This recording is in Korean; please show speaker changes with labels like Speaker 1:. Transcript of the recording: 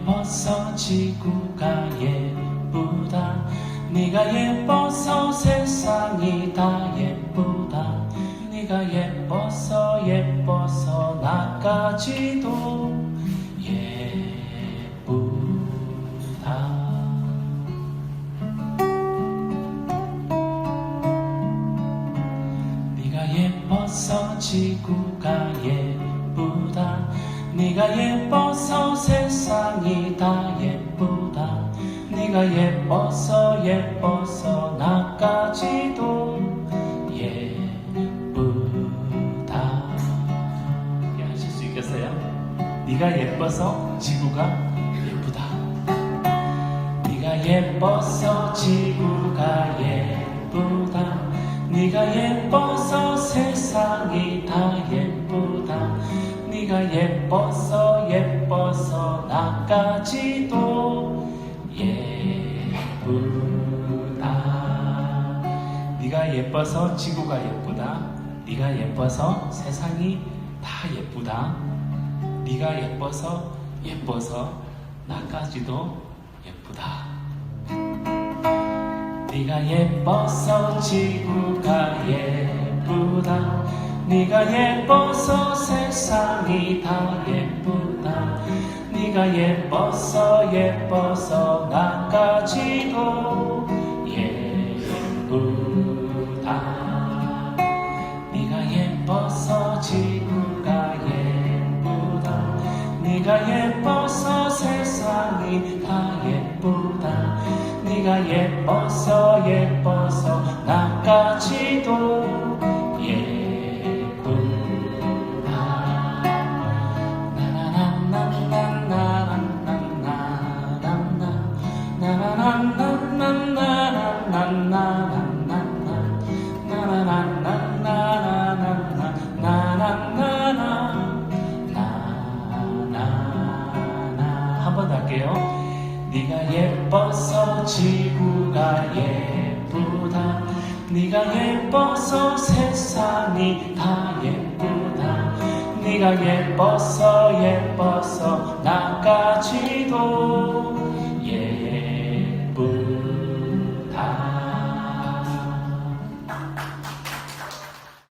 Speaker 1: 예뻐서 지구가 예쁘다. 네가 예뻐서 세상이 다 예쁘다. 네가 예뻐서 예뻐서 나까지도 예쁘다. 네가 예뻐서 지구가 예쁘다 네가 예뻐서 세상이 다 예쁘다. 네가 예뻐서 예뻐서 나까지도 예쁘다. 예, 하실 수 있겠어요? 네가 예뻐서 지구가 예쁘다. 네가 예뻐서 지구가 예쁘다. 네가 예뻐서 세상이 다 예쁘다 네가 예뻐서 예뻐서 나까지도 예쁘다. 네가 예뻐서 지구가 예쁘다. 네가 예뻐서 세상이 다 예쁘다. 네가 예뻐서 예뻐서 나까지도 예쁘다. 네가 예뻐서 예쁘다 네가 예뻐서 세상이 다 예쁘다. 네가 예뻐서 예뻐서 나까지도 예쁘다. 네가 예뻐서 지구가 예쁘다. 네가 예뻐서 세상이 다 예쁘다. 네가 예뻐서 예뻐서 나까지도 네가 예뻐서 지구가 예쁘다. 네가 예뻐서 세상이 다 예쁘다. 네가 예뻐서 예뻐서